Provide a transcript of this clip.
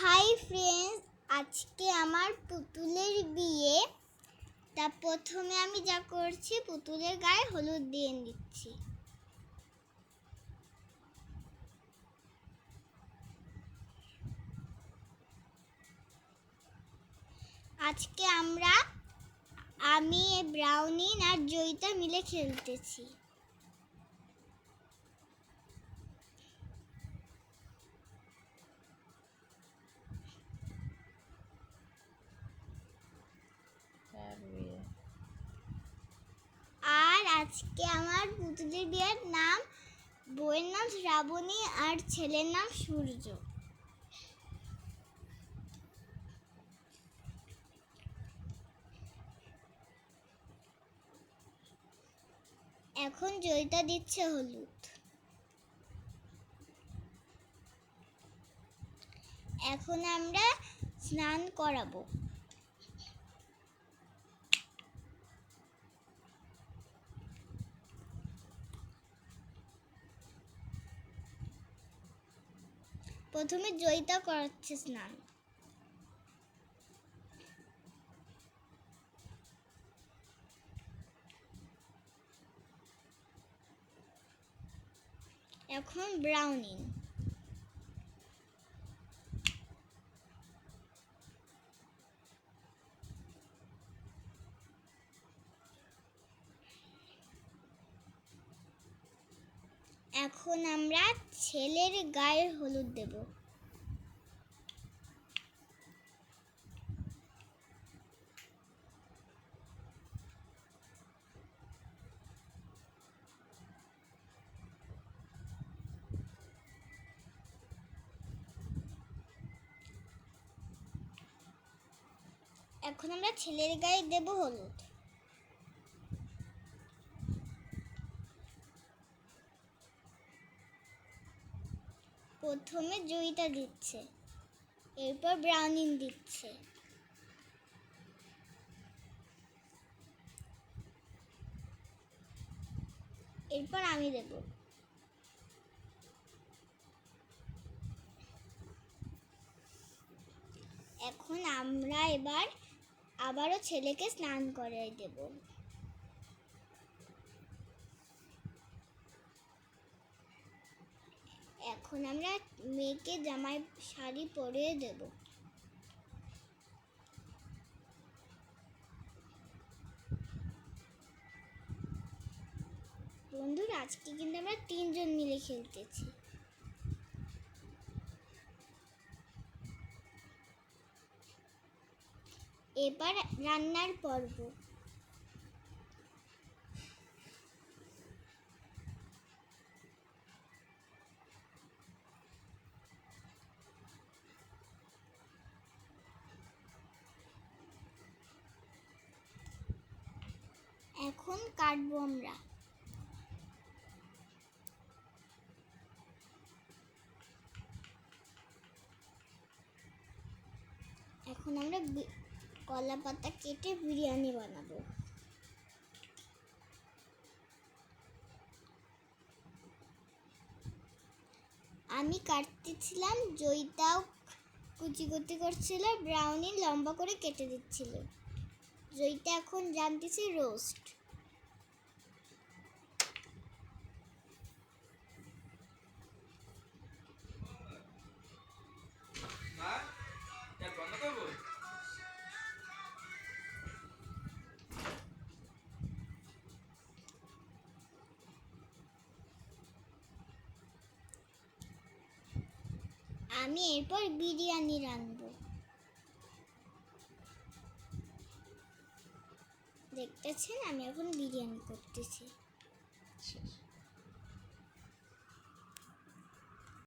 Hi friends আজকে আমার পুতুলের বিয়ে। তা প্রথমে আমি যা করছি, পুতুলের গায়ে হলুদ দিয়ে দিচ্ছি। আজকে আমরা, আমি, ব্রাউনিন আর জয়িতা মিলে খেলতেছি। আজকে আমার পুতুলের বিয়ের নাম বইয়ের নাম শ্রাবণী আর ছেলের নাম সূর্য। এখন জয়িতা দিচ্ছে হলুদ। এখন আমরা স্নান করাবো। প্রথমে জয়িতা করাচ্ছে স্নান এখন ব্রাউনিং এখন আমরা ছেলের গায়ে হলুদ দেব। এখন আমরা ছেলের গায়ে দেব হলুদ। প্রথমে জয়িতা দিচ্ছে, এরপর ব্রাউনিং দিচ্ছে। এরপর আমি দেব। এখন আমরা এবার আবারও ছেলেকে স্নান করিয়ে দেব। এখন আমরা মেয়েকে জামাই শাড়ি পরিয়ে দেব। বন্ধুরা, আজকে কিন্তু আমরা তিনজন মিলে খেলতেছি। এবার রান্নার পর্ব। এখন কাটবো আমরা। এখন আমরা কলা পাতা কেটে বিরিয়ানি বানাবো। আমি কাটতেছিলাম জয়িতাও কুচি কুচি করছিল ব্রাউনি লম্বা করে কেটে দিচ্ছিল। জয়িতা এখন জানতেছি রোস্ট আমি এরপর বিরিয়ানি রাঁধবো দেখতেছেন আমি এখন বিরিয়ানি করতেছি। শেষ।